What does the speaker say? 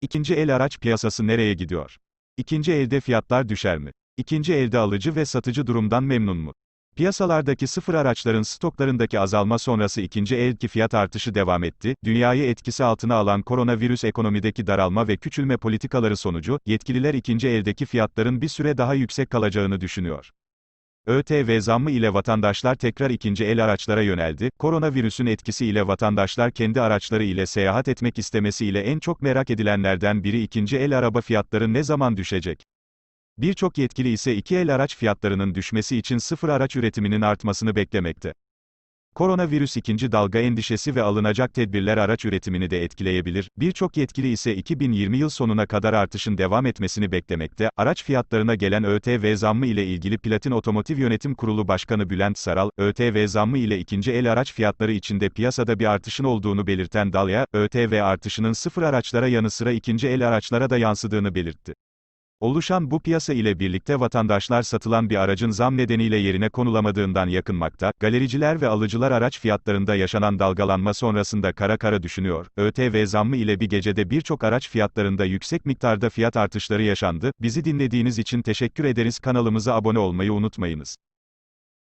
İkinci el araç piyasası nereye gidiyor? İkinci elde fiyatlar düşer mi? İkinci elde alıcı ve satıcı durumdan memnun mu? Piyasalardaki sıfır araçların stoklarındaki azalma sonrası ikinci elki fiyat artışı devam etti. Dünyayı etkisi altına alan koronavirüs ekonomideki daralma ve küçülme politikaları sonucu, yetkililer ikinci eldeki fiyatların bir süre daha yüksek kalacağını düşünüyor. ÖTV zammı ile vatandaşlar tekrar ikinci el araçlara yöneldi. Koronavirüsün etkisi ile vatandaşlar kendi araçları ile seyahat etmek istemesiyle en çok merak edilenlerden biri ikinci el araba fiyatları ne zaman düşecek? Birçok yetkili ise iki el araç fiyatlarının düşmesi için sıfır araç üretiminin artmasını beklemekte. Koronavirüs ikinci dalga endişesi ve alınacak tedbirler araç üretimini de etkileyebilir. Birçok yetkili ise 2020 yıl sonuna kadar artışın devam etmesini beklemekte. Araç fiyatlarına gelen ÖTV zammı ile ilgili Platin Otomotiv Yönetim Kurulu Başkanı Bülent Saral, ÖTV zammı ile ikinci el araç fiyatları içinde piyasada bir artışın olduğunu belirten Dalya, ÖTV artışının sıfır araçlara yanı sıra ikinci el araçlara da yansıdığını belirtti. Oluşan bu piyasa ile birlikte vatandaşlar satılan bir aracın zam nedeniyle yerine konulamadığından yakınmakta, galericiler ve alıcılar araç fiyatlarında yaşanan dalgalanma sonrasında kara kara düşünüyor, ÖTV zammı ile bir gecede birçok araç fiyatlarında yüksek miktarda fiyat artışları yaşandı, bizi dinlediğiniz için teşekkür ederiz. Kanalımıza abone olmayı unutmayınız.